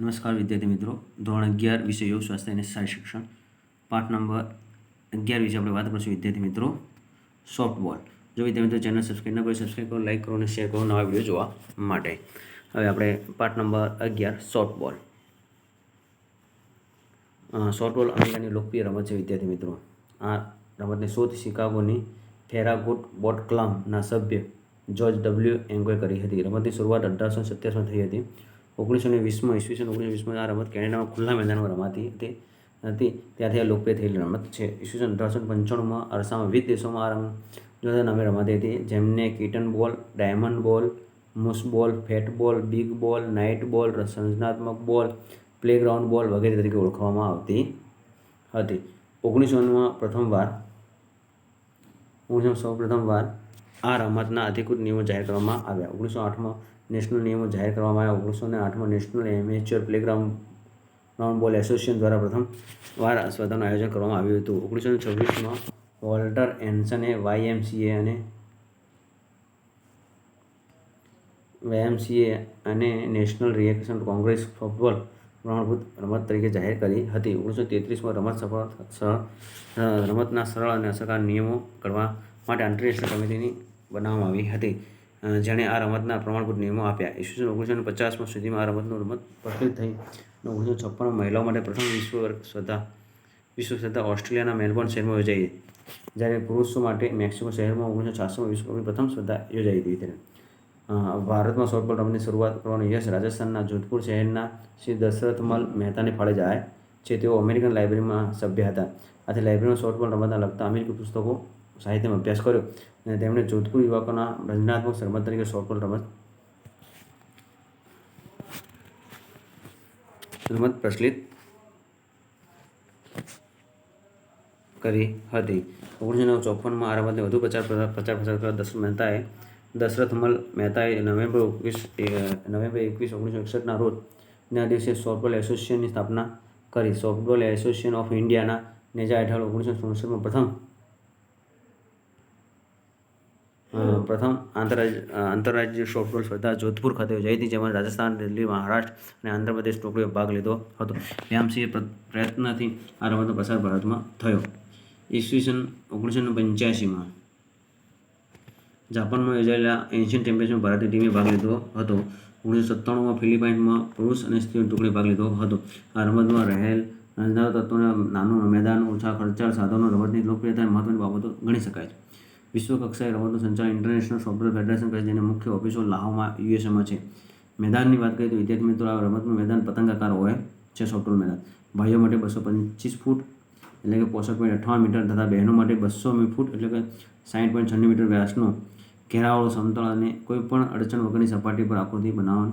નમસ્કાર વિદ્યાર્થી મિત્રો. ધોરણ અગિયાર વિષય યોગ, સ્વાસ્થ્ય અને શારીરિક શિક્ષણ. પાઠ નંબર અગિયાર વિશે આપણે વાત કરીશું વિદ્યાર્થી મિત્રો. સોફ્ટબોલ જો વિદ્યાર્થી મિત્રો ચેનલ સબસ્ક્રાઈબ ન કરો સબસ્ક્રાઈબ કરો લાઈક કરો અને શેર કરો નવા વીડિયો જોવા માટે. હવે આપણે પાઠ નંબર અગિયાર સોફ્ટબોલ સોફ્ટબોલ અમેરિકાની લોકપ્રિય રમત છે વિદ્યાર્થી મિત્રો. આ રમતની શોધ શિકાગોની ફેરાગુટ બોટ ક્લબના સભ્ય જોર્જ ડબલ્યુ એન્ગોએ કરી હતી. રમતની શરૂઆત અઢારસો સત્યાસમાં થઈ હતી. ઓગણીસો ને વીસમાં, ઈસવીસન ઓગણીસો વીસમાં આ રમત કેનેડામાં ખુલ્લા મેદાનમાં રમાતી હતી. હતી. ત્યાંથી આ લોકપ્રિય થયેલી રમત છે. ઈસવીસન અઢારસો પંચાણુંમાં અરસામાં વિવિધ દેશોમાં આ રમત જુદા નામે રમાતી હતી. જેમને કિટન બોલ, ડાયમંડ બોલ, મુસ બોલ, ફેટ બોલ, બિગ બોલ, નાઇટ બોલ સર્જનાત્મક બોલ, પ્લેગ્રાઉન્ડ બોલ વગેરે તરીકે ઓળખવામાં આવતી હતી. ઓગણીસોમાં પ્રથમવાર ઓગણીસો સૌ પ્રથમવાર આ રમતના અધિકૃત નિયમો જાહેર કરવામાં આવ્યા. ઓગણીસો આઠમાં નેશનલ નિયમો જાહેર કરવામાં આવ્યા. ઓગણીસો ને આઠમાં national amateur playground, ground ball association દ્વારા પ્રથમ વાર સ્પર્ધાનું આયોજન કરવામાં આવ્યું હતું. ઓગણીસો છવ્વીસમાં વોલ્ટર એન્સને વાયએમસીએ અને વાયએમસીએ અને નેશનલ રિએક્શન કોંગ્રેસ ફૂટબોલ પ્રમાણભૂત રમત તરીકે જાહેર કરી હતી. ઓગણીસો તેત્રીસમાં રમત સફળ સરળ રમતના સરળ અને અસરકાર નિયમો કરવા માટે આંતરરાષ્ટ્રીય કમિટીની બનાવવામાં આવી હતી. જેણે આ રમતના પ્રમાણભૂત નિયમો આપ્યા. ઈસવીસન ઓગણીસો પચાસમાં સુધીમાં આ રમતનું રમત પ્રચલિત થઈ ઓગણીસો છપ્પનમાં મહિલાઓ માટે પ્રથમ વિશ્વ સ્પર્ધા વિશ્વ સ્પર્ધા ઓસ્ટ્રેલિયાના મેલબોર્ન શહેરમાં યોજાઈ જ્યારે પુરુષો માટે મેક્સિકો શહેરમાં ઓગણીસો છાસમાં વિશ્વકપની પ્રથમ સ્પર્ધા યોજાઈ હતી ત્યારે. ભારતમાં સોફ્ટબોલ રમતની શરૂઆત કરવાનો યશ રાજસ્થાનના જોધપુર શહેરના શ્રી દશરથમલ મહેતાને ફાળે જાય છે. તેઓ અમેરિકન લાઇબ્રેરીમાં સભ્ય હતા. આથી લાઇબ્રેરીમાં સોફ્ટબોલ રમતના લગતા અમેરિકી પુસ્તકો સાહિત્યમાં અભ્યાસ કર્યો અને તેમણે જોધપુર યુવકોના રચનાત્મક રમત તરીકે સોફ્ટબોલ રમત રમત પ્રચલિત કરી હતી. ઓગણીસો નવ ચોપનમાં આ રમતને વધુ પ્રચાર પ્રચાર પ્રસાર કરવા દશરથ મહેતાએ દશરથમલ મહેતાએ નવેમ્બર એકવીસ નવેમ્બર એકવીસ, ઓગણીસો એકસઠના રોજ ના દિવસે સોફ્ટબોલ એસોસિએશનની સ્થાપના કરી. સોફ્ટબોલ એસોસિએશન ઓફ ઇન્ડિયાના નેજા હેઠળ ઓગણીસો ચોસઠમાં પ્રથમ પ્રથમ આંતરરાજ્ય આંતરરાજ્ય સોફ્ટબોલ સ્પર્ધા જોધપુર ખાતે યોજાઈ હતી, જેમાં રાજસ્થાન, દિલ્હી, મહારાષ્ટ્ર અને આંધ્રપ્રદેશ ટોકરીઓ ભાગ લીધો હતો. વ્યામસિંહ પ્રયત્નથી આ રમતનો પ્રસાર ભારતમાં થયો. ઈસવીસન ઓગણીસો પંચ્યાસીમાં જાપાનમાં યોજાયેલા એશિયન ચેમ્પિયનશિપમાં ભારતીય ટીમે ભાગ લીધો હતો. ઓગણીસો સત્તાણુંમાં ફિલિપાઇન્સમાં પુરુષ અને સ્ત્રીઓ ટુકડી ભાગ લીધો હતો. આ રમતમાં રહેલ રંજનારા તત્વોના નાનું મેદાન, ઓછા ખર્ચાળ સાધનો, રમતની લોકપ્રિયતા મહત્વની બાબતો ગણી શકાય છે. વિશ્વ કક્ષાએ રમતનું સંચાલન ઇન્ટરનેશનલ સોફ્ટવેર ફેડરેશન કરે છે, જેની મુખ્ય ઓફિસો લાહોમાં યુએસએમાં છે. મેદાનની વાત કરીએ તો વિદ્યાર્થી મિત્રો, આ રમતનું મેદાન પતંગાકાર હોય છે સોફ્ટવેર મેદાન. ભાઈઓ માટે બસો પચીસ ફૂટ એટલે કે પોસઠ પોઈન્ટ અઠ્ઠાવન મીટર તથા બહેનો માટે બસો ફૂટ એટલે કે સાઠ પોઈન્ટ છન્નું મીટર વ્યાસનું ઘેરાવાળું સમતળ અને કોઈ પણ અડચણ વગરની સપાટી પર આકૃતિ બનાવવા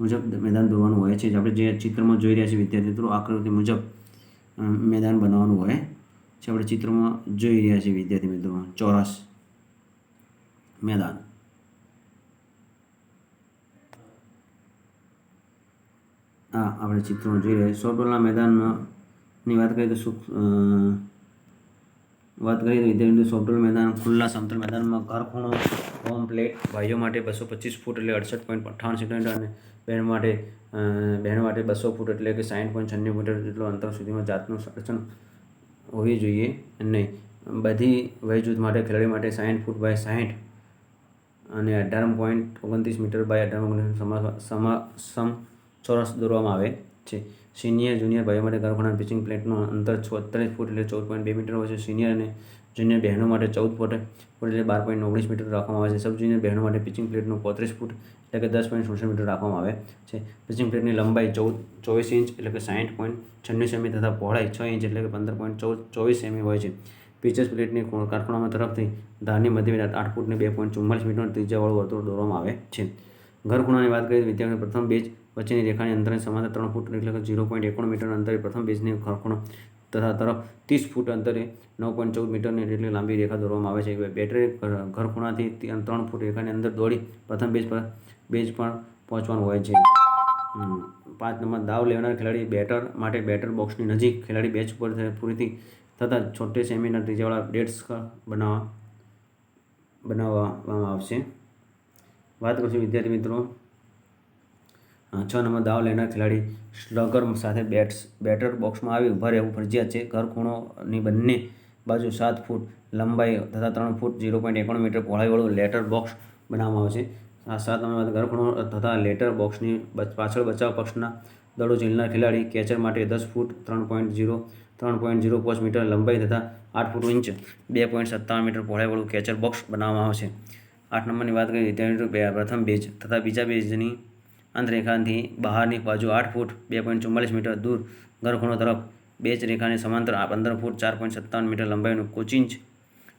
મુજબ મેદાન દોરવાનું હોય છે. જે આપણે જે ચિત્રમાં જોઈ રહ્યા છીએ વિદ્યાર્થી મિત્રો, આકૃતિ મુજબ મેદાન બનાવવાનું હોય છે આપણે ચિત્રમાં જોઈ રહ્યા છીએ વિદ્યાર્થી મિત્રોમાં ચોરસ મેદાન. હા આપણે ચિત્રમાં જોઈ રહ્યા સોફ્ટબોલના મેદાનની વાત કરીએ તો સુખ વાત કરીએ તો વિદ્યાર્થી સોફ્ટવેર મેદાન ખુલ્લા સમતલ મેદાનમાં ઘર ખૂણો હોમ પ્લેટ ભાઈઓ માટે બસો પચીસ ફૂટ એટલે અડસઠ પોઈન્ટ અઠ્ઠાવન સેન્ટીમીટર અને બહેન માટે બહેન માટે બસો ફૂટ એટલે કે સાઠ પોઈન્ટ છન્નું મીટર જેટલો અંતર સુધીમાં જાતનું અડચણ હોવી જોઈએ નહીં બધી વયજૂથ માટે, ખેલાડી માટે સાઠ ફૂટ બાય સાઠ અને અઢાર પોઈન્ટ ઓગણત્રીસ મીટર બાય અઢાર ઓગણત્રીસ સમા સમ ચોરસ દોરવામાં આવે. છે. સિનિયર, જુનિયર ભાઈઓ માટે ગરખોના પિચિંગ પ્લેટનું અંતર ચોત્રીસ ફૂટ એટલે ચૌદ પોઈન્ટ બે મીટર હોય છે. સિનિયર અને જુનિયર બહેનો માટે ચૌદ ફૂટ ફૂટ એટલે બાર પોઈન્ટ ઓગણીસ મીટર રાખવામાં આવે છે. સબ જુનિયર બહેનો માટે પિચિંગ પ્લેટનું પોત્રીસ ફૂટ એટલે કે દસ પોઈન્ટ સોળસો મીટર રાખવામાં આવે છે. પિચિંગ પ્લેટની લંબાઈ ચૌદ, ચોવીસ ઇંચ એટલે કે સાઠ પોઈન્ટ છન્નું સેમી તથા પહોળાઈ છ ઇંચ એટલે કે પંદર પોઈન્ટ ચૌદ, ચોવીસ સેમી હોય છે. પિચર્સ પ્લેટની કારખાનામાં તરફથી ધારની મધ્ય આઠ ફૂટને બે પોઈન્ટ ચુમ્માલીસ મીટર ત્રીજાવાળું વર્તુળ દોરવામાં આવે છે. ઘર ખૂણાની વાત કરીએ તો વિદ્યાર્થીઓ પ્રથમ બેચ વચ્ચેની રેખાની અંતરની સમાંતર ત્રણ ફૂટ એટલે કે ઝીરો પોઈન્ટ એકોણ મીટર અંતરે પ્રથમ બેઝની ખરખણો તથા તરફ ત્રીસ ફૂટ અંતરે નવ પોઈન્ટ ચૌદ મીટરની જેટલી લાંબી રેખા દોરવામાં આવે છે. બેટરી ઘર ખૂણાથી ત્રણ ફૂટ રેખાની અંદર દોડી પ્રથમ બેઝ પર બેઝ પર પહોંચવાનું હોય છે. પાંચ નંબર દાવ લેનાર ખેલાડી બેટર માટે બેટર બોક્સની નજીક ખેલાડી બેચ પર પૂરીથી થતાં છોટે સેમીના ત્રીજાવાળા ડેટ્સ બનાવવા બનાવવામાં આવશે. વાત કરશું વિદ્યાર્થી મિત્રો છ નંબર દાવ લેનાર ખેલાડી સ્લગર સાથે બેટ્સ, બેટર બોક્સમાં આવી ઊભા રહેવું ફરજિયાત છે. ઘર ખૂણોની બંને બાજુ સાત ફૂટ લંબાઈ તથા ત્રણ ફૂટ ઝીરો પોઈન્ટ એકોણ મીટર પહોળાઈવાળું લેટર બોક્સ બનાવવામાં આવે છે. આ સાત નંબર ઘર ખૂણો તથા લેટર બોક્સની પાછળ બચાવ પક્ષના દડો ઝીલનાર ખેલાડી કેચર માટે દસ ફૂટ ત્રણ પોઈન્ટ ઝીરો, ત્રણ પોઈન્ટ ઝીરો પાંચ મીટર લંબાઈ તથા આઠ ફૂટ ઇંચ, બે પોઈન્ટ સત્તાવન મીટર પહોળાઈવાળું કેચર બોક્સ બનાવવામાં છે. આઠ નંબરની વાત કરીએ તેની પ્રથમ બેચ તથા બીજા બેઝની અંતરેખાથી બહારની બાજુ આઠ ફૂટ બે પોઈન્ટ ચુમ્માલીસ મીટર દૂર ઘરખૂણો તરફ બેચ રેખાની સમાંતર પંદર ફૂટ ચાર પોઈન્ટ સત્તાવન મીટર લંબાઈનું કોચિંચ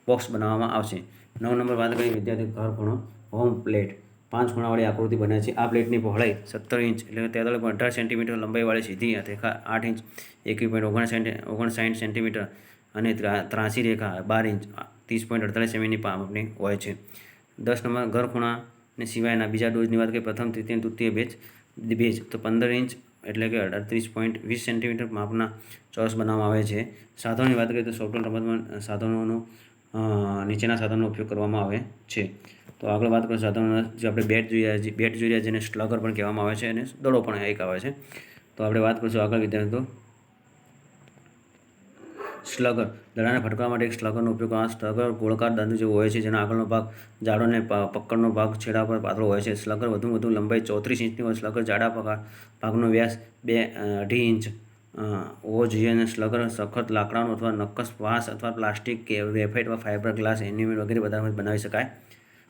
બોક્સ બનાવવામાં આવશે નવ નંબર વાત કરીએ વિદ્યાર્થી ઘર ખૂણો હોમ પ્લેટ પાંચ ખૂણાવાળી આકૃતિ બને છે આ પ્લેટની પહોળાઈ સત્તર ઇંચ એટલે તેતાલીસ પોઈન્ટ અઢાર સેન્ટીમીટર લંબાઈવાળી સીધી રેખા આઠ ઇંચ એકવીસ પોઈન્ટ ઓગણસાઠ ઓગણસાઠ સેન્ટીમીટર અને ત્રા- ત્રાસી રેખા બાર ઇંચ ત્રીસ પોઈન્ટ અડતાલીસ સેમીની પામની હોય છે દસ નંબર ઘર ખૂણાને સિવાયના બીજા ડોઝની વાત કરીએ, પ્રથમ, તૃતીય તૃતીય બેચ બેચ. તો પંદર ઇંચ એટલે કે અડત્રીસ પોઈન્ટ વીસ સેન્ટીમીટર માપના ચોરસ બનાવવામાં આવે છે. સાધનોની વાત કરીએ તો સોફ્ટવેર રમતમાં સાધનોનો નીચેના સાધનોનો ઉપયોગ કરવામાં આવે છે. તો આગળ વાત કરીએ સાધનો જે આપણે બેટ જોઈ રહ્યા છીએ બેટ જોઈ રહ્યા જેને સ્લગર પણ કહેવામાં આવે છે અને દડો પણ એક આવે છે. તો આપણે વાત કરીશું આગળ વિદ્યાર્થીઓ સ્લગર દડાને ફટકારવા માટે એક સ્લગરનો ઉપયોગ આ સ્લગર ગોળકાર દંડ જેવો હોય છે, જેનો આગળનો ભાગ જાડો અને પક્કડનો ભાગ છેડા પર પાતળો હોય છે. સ્લગર વધુ વધુ લંબાઈ ચોત્રીસ ઇંચની હોય. સ્લગર જાડા ભાગનો વ્યાસ બે અઢી ઇંચ હોવો જોઈએ અને સ્લગર સખત લાકડાનો અથવા નક્કસ વાંસ અથવા પ્લાસ્ટિક કે વેફાઇટ અથવા ફાઇબર ગ્લાસ એન્યુમિન વગેરે પદાર્થમાંથી બનાવી શકાય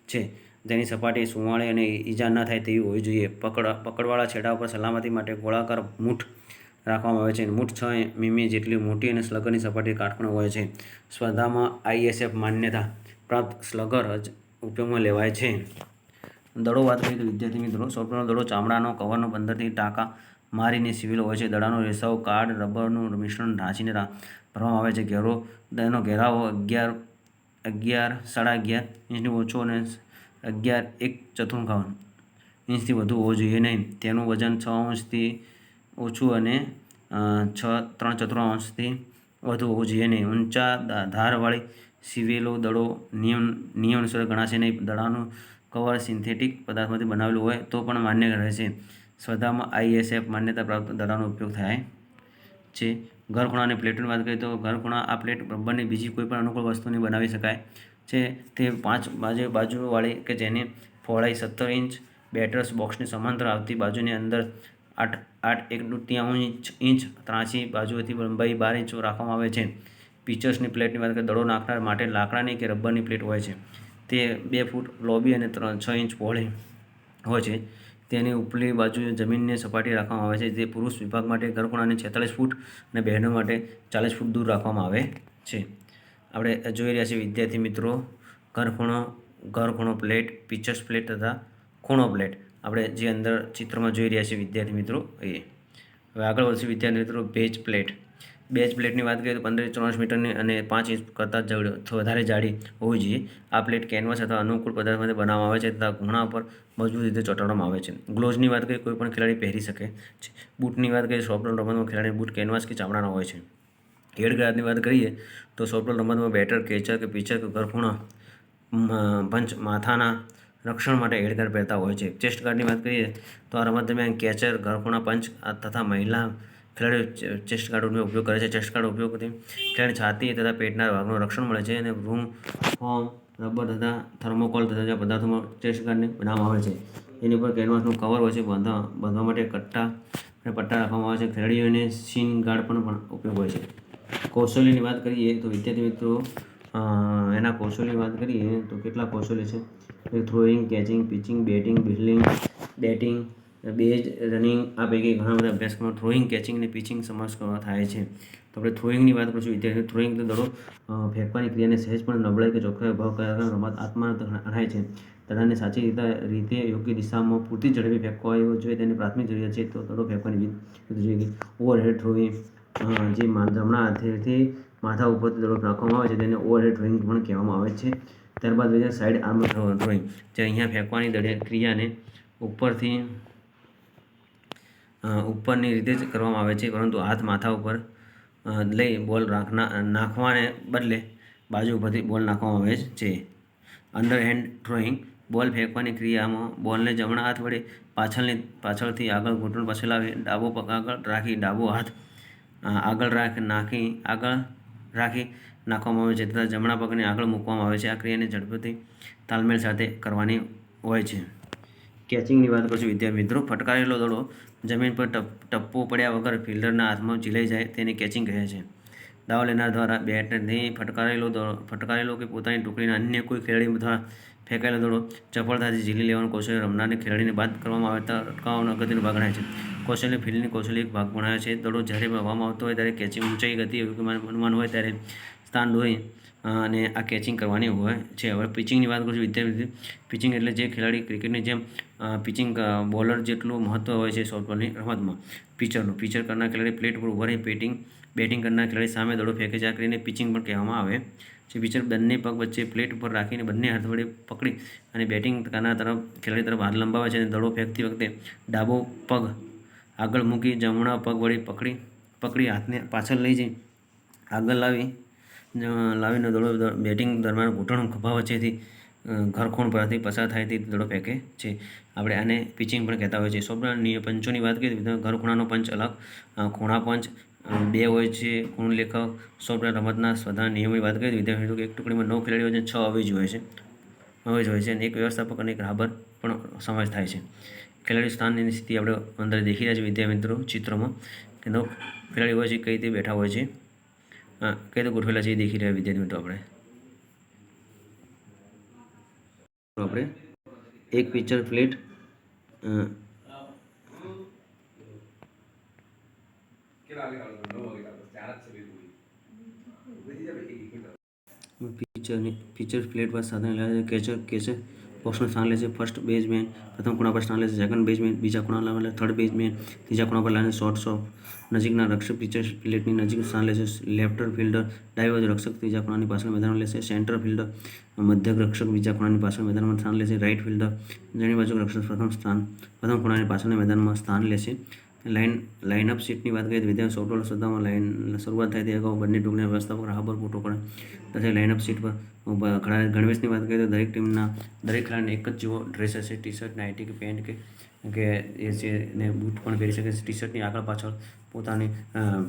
છે. તેની સપાટી સુવાળી અને ઈજા ન થાય તેવી હોવી જોઈએ. પકડ પકડવાળા છેડા ઉપર સલામતી માટે ગોળાકાર મૂઠ રાખવામાં આવે છે મૂઠ છ મીમી જેટલી મોટી અને સ્લગરની સપાટી કાટખૂણે હોય છે. સ્પર્ધામાં આઈએસએફ માન્યતા પ્રાપ્ત સ્લગર જ ઉપયોગમાં લેવાય છે. દડો વાત કરીએ તો વિદ્યાર્થી મિત્રો સૌપ્રથમ દડો ચામડાનો, કવરનો પંદરથી ટાંકા મારીને સિવિલ હોય છે. દડાનો રેસાવ કાર્ડ રબરનું મિશ્રણ ઢાંચીને ભરવામાં આવે છે. ઘેરો એનો ઘેરાવો અગિયાર અગિયાર સાડા અગિયાર ઇંચની ઓછો અને અગિયાર એક ચતુર્થાંશ ઇંચથી વધુ હોવો જોઈએ નહીં. તેનું વજન છ અંશથી ઓછું અને છ, ત્રણ ચતુર્થાંશથી વધુ હોવું જોઈએ. નહીં ઊંચા ધારવાળી સીવેલો દડો નિયમ નિયમ અનુસાર ગણાશે નહીં. દડાનું કવર સિન્થેટિક પદાર્થમાંથી બનાવેલું હોય તો પણ માન્ય રહેશે સ્પર્ધામાં આઈએસએફ માન્યતા પ્રાપ્ત દડાનો ઉપયોગ થાય છે. ઘરખૂણા અને પ્લેટની વાત કરીએ તો ઘરખૂણા આ પ્લેટ રબરની બીજી કોઈ પણ અનુકૂળ વસ્તુની બનાવી શકાય છે. તે પાંચ બાજુ, બાજુવાળી કે જેની પહોળાઈ સત્તર ઇંચ બેટર્સ બોક્સની સમાંતર આવતી બાજુની અંદર આઠ આઠ, એક તૃતીયાંશ ઇંચ ત્રાસી બાજુથી લંબાઈ બાર ઇંચ રાખવામાં આવે છે. પિક્ચર્સની પ્લેટની વાત કરીએ, દડો નાખનાર માટે લાકડાની કે રબરની પ્લેટ હોય છે. તે બે ફૂટ લોબી અને ત્રણ, છ ઇંચ પહોળી હોય છે. તેની ઉપલી બાજુએ જમીનને સપાટી રાખવામાં આવે છે. જે પુરુષ વિભાગ માટે ઘરખૂણાને છેતાલીસ ફૂટ અને બહેનો માટે ચાલીસ ફૂટ દૂર રાખવામાં આવે છે. આપણે જોઈ રહ્યા છીએ, વિદ્યાર્થી મિત્રો ઘર ખૂણો ઘર ખૂણો પ્લેટ પિક્ચર્સ પ્લેટ તથા ખૂણો પ્લેટ. આપણે જે અંદર ચિત્રમાં જોઈ રહ્યા છીએ વિદ્યાર્થી મિત્રો, એ. હવે આગળ વધશે વિદ્યાર્થી મિત્રો બેચ પ્લેટ. બેચ પ્લેટની વાત કરીએ તો પંદર ચોવીસ મીટરની અને પાંચ ઇંચ કરતાં વધારે જાડી હોવી જોઈએ. આ પ્લેટ કેનવાસ અથવા અનુકૂળ પદાર્થમાંથી બનાવવામાં આવે છે તથા ઘૂણા પર મજબૂત રીતે ચોંટાડવામાં આવે છે. ગ્લોવ્સની વાત કરીએ, કોઈ પણ ખેલાડી પહેરી શકે છે. બૂટની વાત કરીએ સોફ્ટવેર રમતમાં ખેલાડી બૂટ કેનવાસ કે ચામડાના હોય છે. હેડગાર્ડની વાત કરીએ, તો સોફ્ટવેર રમતમાં બેટર, કેચર કે પિચર કે ગરફૂણા પંચ માથાના રક્ષણ માટે હેડગાર્ડ પહેરતા હોય છે. ચેસ્ટ ગાર્ડની વાત કરીએ તો આ રમત દરમિયાન કેચર ગરફૂણા પંચ તથા મહિલા ખેલાડીઓ ચેસ્ટ ગાર્ડનો ઉપયોગ કરે છે. ચેસ્ટ ગાર્ડ ઉપયોગથી ખેલાડી છાતી તથા પેટના ભાગનું રક્ષણ મળે છે અને રૂમ, ફોર્મ, રબર તથા થર્મોકોલ તથા જે પદાર્થોમાં ચેસ્ટ ગાર્ડને બનાવવામાં આવે છે. એની ઉપર કેનવાસનું કવર હોય છે. બાંધવા બાંધવા માટે કટ્ટા અને પટ્ટા રાખવામાં આવે છે. ખેલાડીઓને સીન ગાર્ડ પણ ઉપયોગ હોય છે. કૌશલ્યની વાત કરીએ તો વિદ્યાર્થી મિત્રો એના કૌશલ્યની વાત કરીએ તો કેટલા કૌશલ્ય છે? Throwing catching pitching batting building batting base running આ પૈકી ઘણા બધા અભ્યાસક્રમો થ્રોઈંગ કેચિંગ અને પિચિંગ સમાવેશ કરવા થાય છે. તો આપણે થ્રોઈંગની વાત કરીશું, વિદ્યાર્થીઓ થ્રોઈંગ દડો ફેંકવાની ક્રિયાને સહેજ પણ નબળાઈ કે ચોખ્ખા અભાવ કયા રમત આત્મા ગણાય છે. દડાને સાચી રીતે રીતે, યોગ્ય દિશામાં પૂરતી ઝડપી ફેંકવા જોઈએ, તેની પ્રાથમિક જરૂરિયાત છે તો દડો ફેંકવાની રીત જોઈએ ઓવરહેડ થ્રોઈંગ જે જમણા હાથેથી માથા ઉપરથી દડો નાખવામાં આવે છે, તેને ઓવરહેડ ડ્રોઈંગ પણ કહેવામાં આવે છે. ત્યારબાદ બીજા સાઈડ આર્મ ડ્રોઈંગ જે અહીંયા ફેંકવાની દડે ક્રિયાને ઉપરથી ઉપરની રીતે જ કરવામાં આવે છે, પરંતુ હાથ માથા ઉપર લઈ બોલ રાખના, નાખવાને બદલે બાજુ ઉપરથી બોલ નાખવામાં આવે છે. અંડર હેન્ડ થ્રોઈંગ બોલ ફેંકવાની ક્રિયામાં બોલને જમણા હાથ વડે પાછળની, પાછળથી આગળ ઘૂંટણ પાસે લાવી, ડાબો પગ આગળ રાખી, ડાબો હાથ આગળ રાખ, નાખી, આગળ રાખી નાખવામાં આવે છે તથા જમણા પગને આગળ મૂકવામાં આવે છે. આ ક્રિયાને ઝડપથી તાલમેલ સાથે કરવાની હોય છે. કેચિંગની વાત કરશું વિદ્યાર્થી મિત્રો, ફટકારેલો દડો જમીન પર ટપ, ટપ્પો પડ્યા વગર ફિલ્ડરના હાથમાં ઝીલાઈ જાય, તેને કેચિંગ કહે છે. દાવ લેનાર દ્વારા બેટથી ફટકારેલો ફટકારેલો કે પોતાની ટુકડીના અન્ય કોઈ ખેલાડી દ્વારા ફેંકાયેલો દોડો ચપળતાથી ઝીલી લેવાનું કૌશલ્ય રમનારને ખેલાડીને બાદ કરવામાં આવે તો અટકાવવાનો અગત્યનો ભાગ ગણાય છે. કૌશલ્ય ફિલ્ડની કૌશલ્ય એક ભાગ ગણાય છે. દોડો જ્યારે ભરવામાં આવતો હોય ત્યારે કેચિંગ ઊંચાઈ ગતિ અનુમાન હોય ત્યારે સ્થાન દોરી અને આ કેચિંગ કરવાની હોય છે. હવે પિચિંગની વાત કરું છું વિદ્યાર્થી પિચિંગ એટલે જે ખેલાડી ક્રિકેટની જેમ પિચિંગ બોલર જેટલું મહત્ત્વ હોય છે સોફ્ટબોલની રમતમાં. પિચરનું પિચર કરનાર ખેલાડી પ્લેટ પર ઊભા રહી બેટિંગ બેટિંગ કરનાર ખેલાડી સામે દડો ફેંકે છે. આ કરીને પિચિંગ પણ કહેવામાં આવે છે. પિચર બંને પગ વચ્ચે પ્લેટ ઉપર રાખીને બંને હાથ વડે પકડી અને બેટિંગ કરનાર તરફ ખેલાડી તરફ હાથ લંબાવે છે અને દડો ફેંકતી વખતે ડાબો પગ આગળ મૂકી જમણા પગ વડે પકડી પકડી હાથને પાછળ લઈ જઈ. આગળ લાવી લાવીને દડો બેટિંગ દરમિયાન ઘૂંટણ ખભા વચ્ચેથી ઘરખોણ પરથી પસાર થાય તે દડો ફેંકે છે. આપણે આને પિચિંગ પણ કહેતા હોય છે સોફ્ટવેર પંચોની વાત કરીએ તો ઘર ખૂણાનો પંચ અલગ ખૂણા પંચ બે હોય છે ખૂણ લેખક સોફ્ટવેર રમતના સ્પર્ધા નિયમોની વાત કરીએ તો વિદ્યાર્થીઓ એક ટુકડીમાં નવ ખેલાડીઓ છે છ અવેજ હોય છે. અવેજ હોય છે અને એક વ્યવસ્થાપક અને એક રાબર પણ સમાવેશ થાય છે. ખેલાડી સ્થાનની સ્થિતિ આપણે અંદર દેખી રહ્યા છીએ વિદ્યાર્થી મિત્રો ચિત્રમાં કે નવ ખેલાડી હોય છે, કઈ રીતે બેઠા હોય છે. કઈ રીતે ગોઠવેલા છે એ દેખી રહ્યા વિદ્યાર્થી મિત્રો આપણે. આપણે એક પિક્ચર પ્લેટ પિક્ચરની પિક્ચર પ્લેટ પર સાધન લે છે કેચર કેચર બોક્સનું સ્થાન લે છે ફર્સ્ટ બેઝમેન પ્રથમ ખૂણા પર સ્થાન લે છે સેકન્ડ બેઝમેન બીજા ખૂણા પર થર્ડ બેઝમેન ત્રીજા ખૂણા પર લાગે શોર્ટ ઓફ નજીકના રક્ષક પિક્ચર પ્લેટની નજીક સ્થાન લે છે લેફ્ટર ફિલ્ડર ડાબી બાજુ રક્ષક ત્રીજા ખૂણાની પાછળ મેદાનમાં લે છે સેન્ટર ફિલ્ડર મધ્યક રક્ષક બીજા ખૂણાની પાછળ મેદાનમાં સ્થાન લે છે રાઇટ ફિલ્ડર જમણી બાજુ રક્ષક પ્રથમ સ્થાન પ્રથમ ખૂણાની પાછળના મેદાનમાં સ્થાન લે છે લાઇન, લાઇનઅપ સીટની વાત કરીએ તો વિદ્યાર્થી સોફ્ટવેર સ્પર્ધામાં લાઇન શરૂઆત થાય તે અગાઉ બંને ટૂંકના વ્યવસ્થાપક રાહ પર ફોટો પડે. પછી લાઇનઅપ સીટ પર ગણવેશની વાત કરીએ તો દરેક ટીમના દરેક ખેલાડીને એક જ જેવો ડ્રેસ હશે ટી શર્ટ નાઇટી કે પેન્ટ કે કે એ છે ને બૂટ પણ પહેરી શકે છે. ટી શર્ટની આગળ પાછળ પોતાની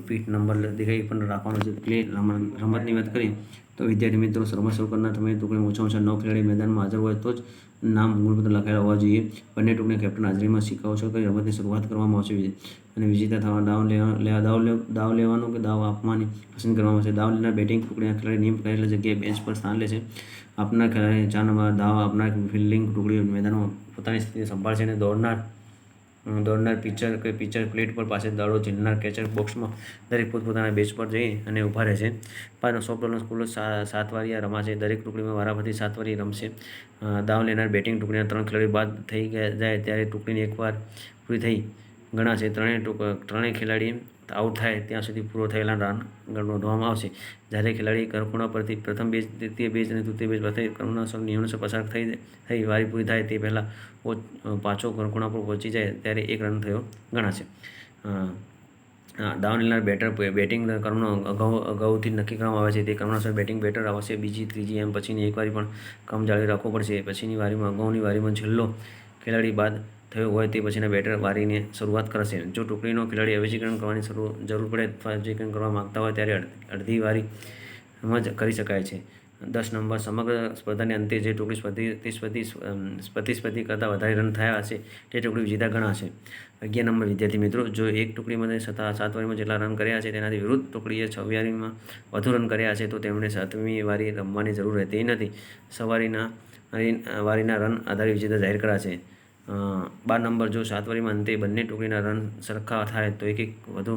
પીઠ નંબર દેખાઈ પણ રાખવાનો છે. પ્લે રમત- રમતની વાત કરીએ તો વિદ્યાર્થી મિત્રો રમત શરૂ કરનાર તમે ટૂંકડી ઓછા ઓછા નવ ખેલાડી મેદાનમાં હાજર હોય તો જ નામ મૂળભૂત લખાયેલા હોવા જોઈએ. બંને ટૂંકને કેપ્ટન હાજરીમાં શીખાવો છો કે રમતની શરૂઆત કરવામાં આવશે અને વિજેતા થવા દાવ લેવા, દાવ દાવ લેવાનો કે દાવ આપવાની પસંદ કરવામાં આવશે? દાવ લેનાર બેટિંગ ટુકડીના ખેલાડી નિયમ કરેલા જગ્યાએ બેન્ચ પર સ્થાન લે છે? આપનાર ખેલાડી ચાર નંબર દાવ આપનાર ફિલ્ડિંગ ટુકડી મેદાનમાં પોતાની સ્થિતિ સંભાળશે અને દોડનાર દોડનાર પિક્ચર કે પિક્ચર પ્લેટ પર પાસે દડો ઝીલનાર કેચર બોક્સમાં દરેક પોતપોતાના બેચ પર જઈ અને ઊભા રહે છે પાછળ સોફ્ટવેરનો સ્કૂલો સા સાત વારિયા રમાશે. દરેક ટુકડીમાં વારાફરતી સાત વારી રમશે દાવ લેનાર બેટિંગ ટુકડીના ત્રણ ખેલાડી બાદ થઈ ગયા જાય ત્યારે ટુકડીની એકવાર પૂરી થઈ ગણાશે. ત્રણેય ટુક, ત્રણેય ખેલાડી આઉટ થાય ત્યાં સુધી પૂરો થયેલા રન ગણ નોંધવામાં આવશે. જ્યારે ખેલાડી કરખૂણા પરથી પ્રથમ બેઝ દ્વિતીય બેઝ અને તૃતીય બેઝ પરથી કર્મના નિયમોસર પસાર થઈ થઈ વારી પૂરી થાય તે પહેલાં પાછો કરકુણા પર પહોંચી જાય ત્યારે એક રન થયો ગણાશે. ડાઉન લેનાર બેટર બેટિંગ કર્મનો અગાઉ, અગાઉથી નક્કી કરવામાં આવે છે તે કર્મના બેટિંગ બેટર આવશે. બીજી, ત્રીજી એમ પછીની એક વારી પણ કમ જાળવી રાખવો પડશે. પછીની વારીમાં, અગાઉની વારીમાં છેલ્લો ખેલાડી બાદ થયો હોય તે પછીના બેટર વારીને શરૂઆત કરશે. જો ટુકડીનો ખેલાડી અવેજીકરણ કરવાની શરૂ, જરૂર પડે અવેજીકરણ કરવા માગતા હોય ત્યારે અડધી વારીમાં જ કરી શકાય છે. દસ નંબર સમગ્ર સ્પર્ધાની અંતે જે ટુકડી સ્પર્ધી પ્રતિસ્પર્ધી કરતાં વધારે રન થયા હશે, તે ટુકડી વિજેતા ગણાશે. અગિયાર નંબર વિદ્યાર્થી મિત્રો, જો એક ટુકડીમાં સતા, સાત વારીમાં જેટલા રન કર્યા છે તેનાથી વિરુદ્ધ ટુકડીએ છવ્યારીમાં વધુ રન કર્યા છે, તો તેમણે સાતમી વારી રમવાની જરૂર રહેતી નથી. સવારીના વારીના રન આધારે વિજેતા જાહેર કરાશે. બાર નંબર જો સાતવારીમાં અંતે બંને ટુકડીના રન સરખા થાય તો એક એક વધુ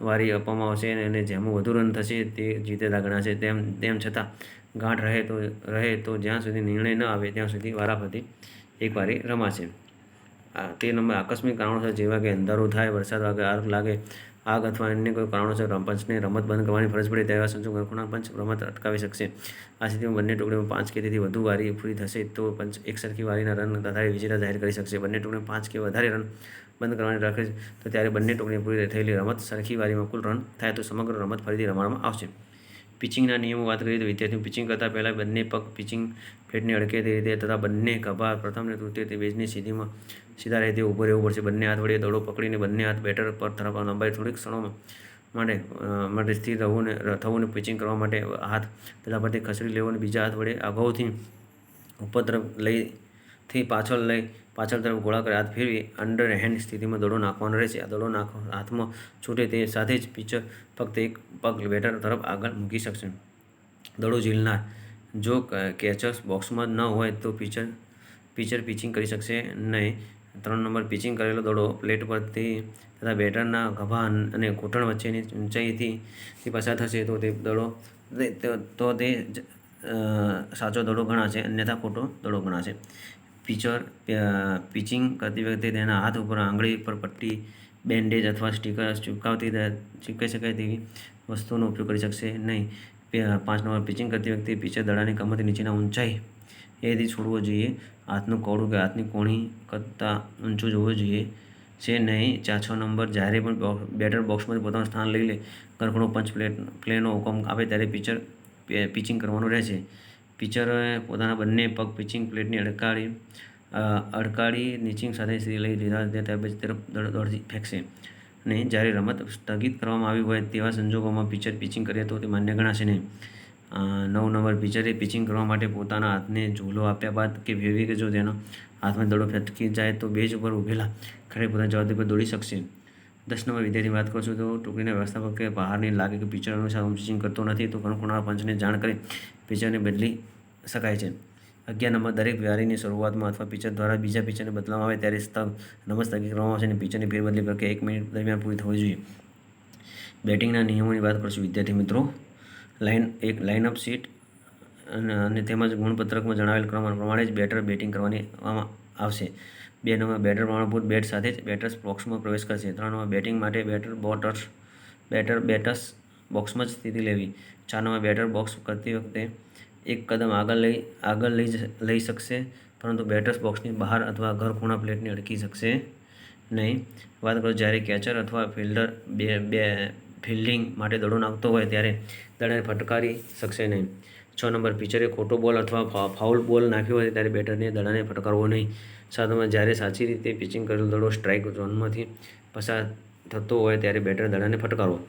વારી આપવામાં આવશે અને જેમાં વધુ રન થશે તે જીતેલા ગણાશે. તેમ તેમ છતાં ગાંઠ રહે તો રહે તો જ્યાં સુધી નિર્ણય ન આવે ત્યાં સુધી વારાફરતી એક વારી રમાશે. તે નંબર આકસ્મિક કારણોસર જેવા કે અંધારું થાય, વરસાદ વાગે, આગ લાગે આગ અથવા અન્ય કોઈ કારણોસર પંચને રમત બંધ કરવાની ફરજ પડે તેવા સંજોગો ખૂણા પંચ રમત અટકાવી શકશે. આ સ્થિતિમાં બંને ટુકડીમાં પાંચ કે તેથી વધુ વારી પૂરી થશે તો પંચ એકસરખી વારીના રન આધારે વિજેતા જાહેર કરી શકશે. બંને ટુકડીમાં પાંચ કે વધારે રન બંધ કરવાની રાખે તો ત્યારે બંને ટુકડીમાં પૂરી થયેલી રમત સરખી વારીમાં કુલ રન થાય તો સમગ્ર રમત ફરીથી રમાડવામાં આવશે. પિચિંગના નિયમો વાત કરીએ તો વિદ્યાર્થીઓ પિચિંગ કરતાં પહેલાં બંને પગ પિચિંગ પ્લેટને અડકે તે રીતે તથા બંને કભા પ્રથમ અને તૃતીય તે બેઝની સ્થિતિમાં સીધા રીતે ઊભો રહેવું પડશે. બંને હાથ વડે દડો પકડીને બંને હાથ બેટર પર તરફ લંબાઈ થોડીક ક્ષણોમાં માટે માટે સ્થિર રહેવું ને, થવું ને પિચિંગ કરવા માટે હાથ પેલા પરથી ખસેડી લેવો અને બીજા હાથ વડે અગાઉથી ઉપર તરફ લઈ થી પાછળ લઈ, પાછળ તરફ ગોળાકાર હાથ ફેરવી અંડર હેન્ડ સ્થિતિમાં દડો નાખવાનો રહેશે. આ દડો નાખો, હાથમાં છૂટે તે સાથે જ પિચર ફક્ત એક પગ બેટર તરફ આગળ મૂકી શકશે. દડો ઝીલનાર. જો કેચર્સ બોક્સમાં ન હોય તો પિચર પિચર પિચિંગ કરી શકશે નહીં. ત્રણ નંબર પિચિંગ કરેલો દડો પ્લેટ પરથી તથા બેટરના ખભા અને ઘૂંટણ વચ્ચેની ઊંચાઈથી તે પસાર થશે તો તે દડો તો- તો સાચો દડો ગણાશે, અન્યથા ખોટો દડો ગણાશે. પિચર પિચિંગ કરતી વખતે તેના હાથ ઉપર આંગળી પર પટ્ટી બેન્ડેજ અથવા સ્ટીકર ચિપકાવતી ચીપકાઈ શકાય તેવી વસ્તુનો ઉપયોગ કરી શકશે નહીં. પાંચ નંબર પિચિંગ કરતી વખતે પિચર દડાની કમરથી નીચેના ઊંચાઈ એ રીતે છોડવો જોઈએ. હાથનું કોળું કે હાથની કોણી કરતાં ઊંચું જોવું જોઈએ. છે નહીં, ચાર છ નંબર જ્યારે પણ બેટર બોક્સમાંથી પોતાનું સ્થાન લઈ લે ગરખણો પંચ પ્લેટ, પ્લેનો હુકમ આપે ત્યારે પિચર પિચિંગ કરવાનું રહેશે. પિચરે પોતાના બંને પગ પિચિંગ પ્લેટની અડકાળી અડકાળી નીચિંગ સાથે સ્ત્રી લઈ લીધા તે તરફ દોડથી દડ- દોડી ફેંકશે. અને જ્યારે રમત સ્થગિત કરવામાં આવી હોય તેવા સંજોગોમાં પિચર પિચિંગ કરીએ તો તે માન્ય ગણાશે નહીં. નવ નંબર પિચરે પિચિંગ કરવા માટે પોતાના હાથને ઝૂલો આપ્યા બાદ કે કે જો તેનો હાથમાં દડો ફેંકી જાય તો બેજ ઉપર ઊભેલા ખરે પોતાની જવાબદારી પર દોડી શકશે. દસ નંબર વિદ્યાર્થી વાત કરું છું તો ટુકડીના વ્યવસ્થાપકે બહારની લાગે કે પિચર અનુસાર પિચિંગ કરતો નથી તો કણકુણા પંચને જાણ કરી પિચરને બદલી શકાય છે. અગિયાર નંબર દરેક વ્યારીની શરૂઆતમાં અથવા પિચર દ્વારા બીજા પિચરને બદલવામાં આવે ત્યારે સ્થગ નંબર સ્થગિત કરવામાં આવશે અને પિચરની ફેરબદલી પ્રક્રિયા એક મિનિટ દરમિયાન પૂરી થવી જોઈએ. બેટિંગના નિયમોની વાત કરશું વિદ્યાર્થી મિત્રો. લાઇન એક લાઇનઅપ સીટ અને અને તેમજ ગુણપત્રકમાં જણાવેલ ક્રમ પ્રમાણે જ બેટર બેટિંગ કરવાની આવશે. બે નંબર બેટર પ્રમાણભૂત બેટ સાથે જ બેટર્સ બોક્સમાં પ્રવેશ કરશે. ત્રણ નંબર બેટિંગ માટે બેટર બોટર્સ, બેટર બેટર્સ બોક્સમાં જ સ્થિતિ લેવી. ચાર નંબર બેટર બોક્સ કરતી વખતે એક કદમ આગળ લઈ આગળ લઈ લઈ શકશે, પરંતુ બેટર્સ બોક્સની બહાર અથવા ઘર ખૂણા પ્લેટને અડકી શકશે નહીં. વાત કરો જ્યારે કેચર અથવા ફિલ્ડર બે બે ફિલ્ડિંગ માટે દડો નાખતો હોય ત્યારે દડાને ફટકારી શકશે નહીં. છ નંબર પિચરે ખોટો બોલ અથવા ફાઉલ બોલ નાખ્યો હોય ત્યારે બેટરને દડાને ફટકારવો નહીં. સાત જ્યારે સાચી રીતે પિચિંગ કરેલો દડો સ્ટ્રાઇક ઝોનમાંથી પસાર થતો હોય ત્યારે બેટર દડાને ફટકારવો.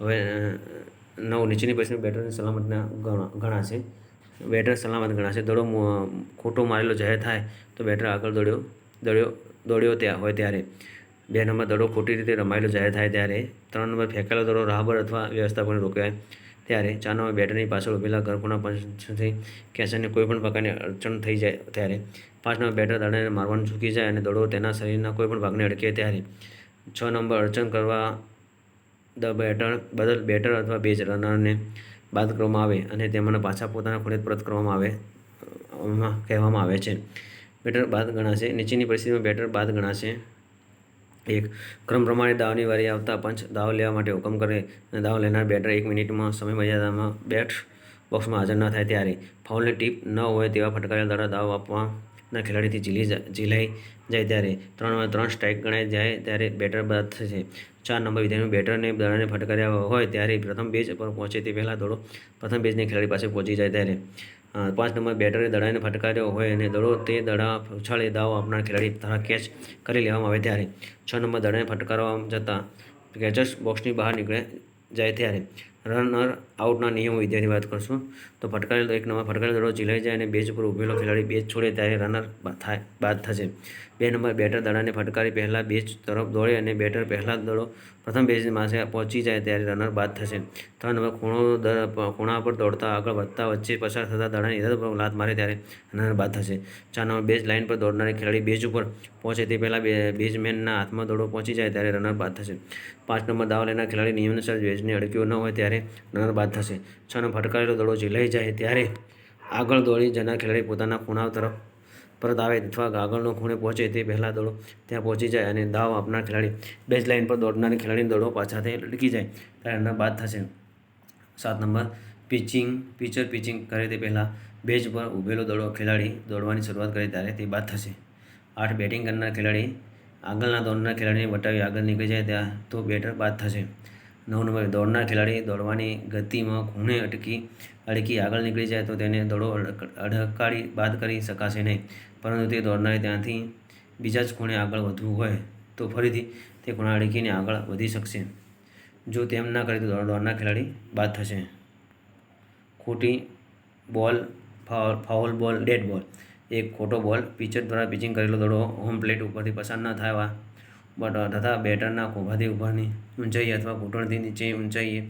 હવે નવ નીચેની પરિસ્થિતિ બેટરની સલામતના ગણ- ગણાશે. બેટર સલામત ગણાશે. દડો ખોટો મારેલો જાહેર થાય તો બેટર આગળ દોડ્યો દોડ્યો દોડ્યો ત્યાં, હોય ત્યારે. બે નંબર દડો ખોટી રીતે રમાયેલો જાહેર થાય ત્યારે ત્રણ નંબર ફેંકેલો દડો રાહબર અથવા વ્યવસ્થાપન રોકાય ત્યારે ચાર નંબર બેટરની પાછળ ઉભેલા ઘરખોના પંચથી કેસરને કોઈપણ પ્રકારની અડચણ થઈ જાય ત્યારે પાંચ નંબર બેટર દડાને મારવાનું ચૂકી જાય અને દડો તેના શરીરના કોઈ પણ ભાગને અડકે ત્યારે છ નંબર અડચણ કરવા ધ બેટર બદલ બેટર અથવા બેજ રનરને બાદ કરવામાં આવે અને તેમાંના પાછા પોતાના ખૂણે પરત કરવામાં આવે કહેવામાં આવે છે બેટર બાદ ગણાશે નીચેની પરિસ્થિતિમાં બેટર બાદ ગણાશે એક ક્રમ પ્રમાણે દાવની વારી આવતા પંચ દાવ લેવા માટે હુકમ કરે અને દાવ લેનાર બેટર એક મિનિટમાં સમય મર્યાદામાં બેટ બોક્સમાં હાજર ન થાય ત્યારે ફાઉલની ટીપ ન હોય તેવા ફટકારેલા દ્વારા દાવ આપવાના ખેલાડીથી ઝીલી ઝીલાઈ જાય ત્યારે ત્રણ ત્રણ સ્ટ્રાઇક ગણાય જાય ત્યારે બેટર બાદ થશે ચાર નંબર વિધાનમાં બેટરને દડાને ફટકાર્યા હોય ત્યારે પ્રથમ બેઝ પર પહોંચે તે પહેલાં દોડો. પ્રથમ બેઝની ખેલાડી પાસે પહોંચી જાય ત્યારે પાંચ નંબર બેટરે દડાને ફટકાર્યો હોય અને દડો તે દડા ઉછાળી દાવ આપનાર ખેલાડી દ્વારા કેચ કરી લેવામાં આવે ત્યારે છ નંબર દડાને ફટકારવા જતાં કેચર્સ બોક્સની બહાર નીકળે જાય ત્યારે રનર આઉટના નિયમો વિદ્યાની વાત કરશું. તો ફટકારેલો એક નંબર ફટકારેલો દડો ચીલાઈ જાય અને બેચ ઉપર ઉભેલો ખેલાડી બેચ છોડે ત્યારે રનર થાય બાદ થશે. બે નંબર બેટર દડાને ફટકારી પહેલાં બેઝ તરફ દોડે અને બેટર પહેલાં દડો પ્રથમ બેચ પાસે પહોંચી જાય ત્યારે રનર બાદ થશે. ત્રણ નંબર ખૂણો દર ખૂણા પર દોડતા આગળ વધતા વચ્ચે પસાર થતા દડાની ઇરાદા પર લાત મારે ત્યારે રનર બાદ થશે. ચાર નંબર બેઝ લાઇન પર દોડનારી ખેલાડી બેઝ ઉપર પહોંચે તે પહેલાં બેઝમેનના હાથમાં દોડો પહોંચી જાય ત્યારે રનર બાદ થશે. પાંચ નંબર દાવ લેનાર ખેલાડી નિયમાનુસાર બેઝને અડક્યો ન હોય ત્યારે રનર બાદ થશે. છ નંબર ફટકારેલો દડો ઝીલાઈ જાય ત્યારે આગળ દોડી જનાર ખેલાડી પોતાના ખૂણા તરફ પરત આવે અથવા આગળનો ખૂણે પહોંચે તે પહેલાં દોડો ત્યાં પહોંચી જાય અને દાવ આપનાર ખેલાડી બેઝ લાઇન પર દોડનારી દોડો પાછા પાછાથી લટકી જાય. ત્યારે રનર બાદ થશે. સાત નંબર પિચિંગ પિચર પિચિંગ કરે તે પહેલાં બેઝ પર ઊભેલો દોડો ખેલાડી દોડવાની શરૂઆત કરે ત્યારે તે બાદ થશે. આઠ બેટિંગ કરનાર ખેલાડી આગળના દોડનાર ખેલાડીને વટાવી આગળ નીકળી જાય ત્યાં તો બેટર બાદ થશે. નવ નંબર દોડનાર ખેલાડી દોડવાની ગતિમાં ખૂણે અટકી અડકી આગળ નીકળી જાય તો તેને દોડો અડક- અડકાડી બાદ કરી શકાશે નહીં. પરંતુ તે દોડનારે ત્યાંથી બીજા જ ખૂણે આગળ વધવું હોય તો ફરીથી તે ખૂણા અડકીને આગળ વધી શકશે. જો તેમ ના કરે તો દોડના ખેલાડી બાદ થશે. ખોટી બોલ ફાઉલ બોલ, ડેડ બોલ, એક ખોટો બોલ, પિચર દ્વારા પિચિંગ કરેલો દડો હોમ પ્લેટ ઉપરથી પસાર ન થવા બટ તથા બેટરના ખોભાથી ઉપરની ઊંચાઈ અથવા ઘૂંટણથી નીચે ઊંચાઈએ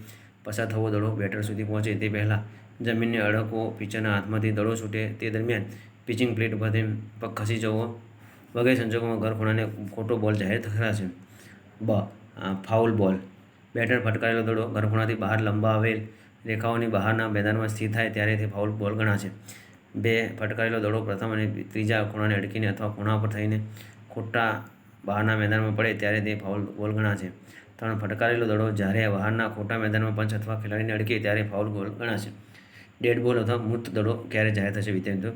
પસાર થવો દડો બેટર સુધી પહોંચે તે પહેલાં જમીનને અડકવો પિચરના હાથમાંથી દડો છૂટે તે દરમિયાન પિચિંગ પ્લેટ ઉપરથી પગ ખસી જવો વગેરે સંજોગોમાં ઘર ખૂણાને ખોટો બોલ જાહેર થશે. બ. ફાઉલ બોલ. બેટર ફટકારેલો દડો ઘરખૂણાથી બહાર લંબાવેલ રેખાઓની બહારના મેદાનમાં સ્થિર થાય ત્યારે તે ફાઉલ બોલ ગણાશે. બે. ફટકારેલો દડો પ્રથમ અને ત્રીજા ખૂણાને અડકીને અથવા ખૂણા પર થઈને ખોટા બહારના મેદાનમાં પડે ત્યારે તે ફાઉલ બોલ ગણાશે ત્રણ ફટકારેલો દડો જ્યારે બહારના ખોટા મેદાનમાં પંચ અથવા ખેલાડીને અડકે ત્યારે ફાઉલ બોલ ગણાશે ડેડ બોલ અથવા મૂર્ત દડો ક્યારે જાહેર થશે વિદ્યાર્થીઓ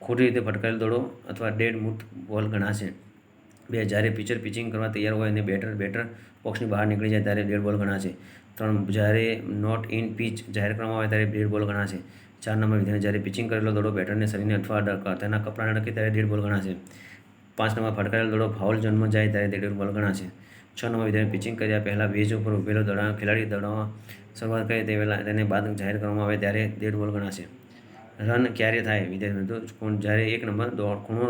ખોટી રીતે ફટકારેલો દડો અથવા ડેડ મૂર્ત બોલ ગણાશે બે, જ્યારે પિચર પિચિંગ કરવા તૈયાર હોય અને બેટર બેટર બોક્સની બહાર નીકળી જાય ત્યારે ડેડ બોલ ગણાશે ત્રણ, જ્યારે નોટ ઇન પિચ જાહેર કરવામાં આવે ત્યારે ડેડ બોલ ગણાશે ચાર નંબર વિદ્યાર્થી જ્યારે પિચિંગ કરેલો દડો બેટરને શરીરને અથવા તેના કપડાને અડકે ત્યારે ડેડ બોલ ગણાશે પાંચ નંબર ફટકારેલ દડો ફાઉલ જન્મ જાય ત્યારે તે ડેડ બોલ ગણાશે. છ નંબર વિદ્યાર્થી પિચિંગ કર્યા, પહેલાં વેજ ઉપર ઉભેલો દડા ખેલાડી દોડવા શરૂઆત કરે તે પહેલાં તેને બાદ જાહેર કરવામાં આવે ત્યારે દેડ બોલ ગણાશે. રન ક્યારે થાય? વિદ્યાર્થી કોણ જ્યારે એક નંબર દોડ ખૂણો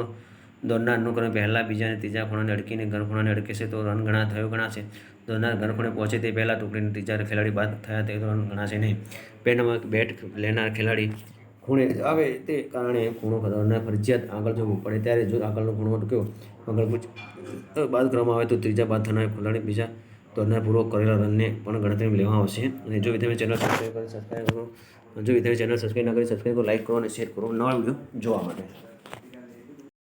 દોડનાર અનુક્રમે પહેલાં બીજા અને ત્રીજા ખૂણાને અડકીને ઘર ખૂણાને અડકેશે તો રન ગણા થયો ગણાશે. દોડનાર ઘર પહોંચે તે પહેલાં ટુકડીને ત્રીજા ખેલાડી બાદ થયા તે રન ગણાશે નહીં. બે નંબર બેટ લેનાર ખેલાડી ખૂણે આવે તે કારણે ખૂણો ખતરનાર ફરજિયાત આગળ જવું પડે. ત્યારે જો આગળનો ખૂણો અટક્યો આગળ કુછ બાદ કરવામાં આવે તો ત્રીજા બાદ થનાર ખેલાડી બીજા દોડનાર પૂરો કરેલા રનને પણ ગણતરીમાં લેવામાં આવશે. અને જો વિદ્યાર્થી ચેનલ સબસ્ક્રાઈબ કરી સબસ્ક્રાઈબ કરો. જો વિદ્યાર્થી ચેનલ સબસ્ક્રાઈબ ના કરી સબસ્ક્રાઈબ કરો લાઈક કરો અને શેર કરો. નવા વીડિયો જોવા માટે.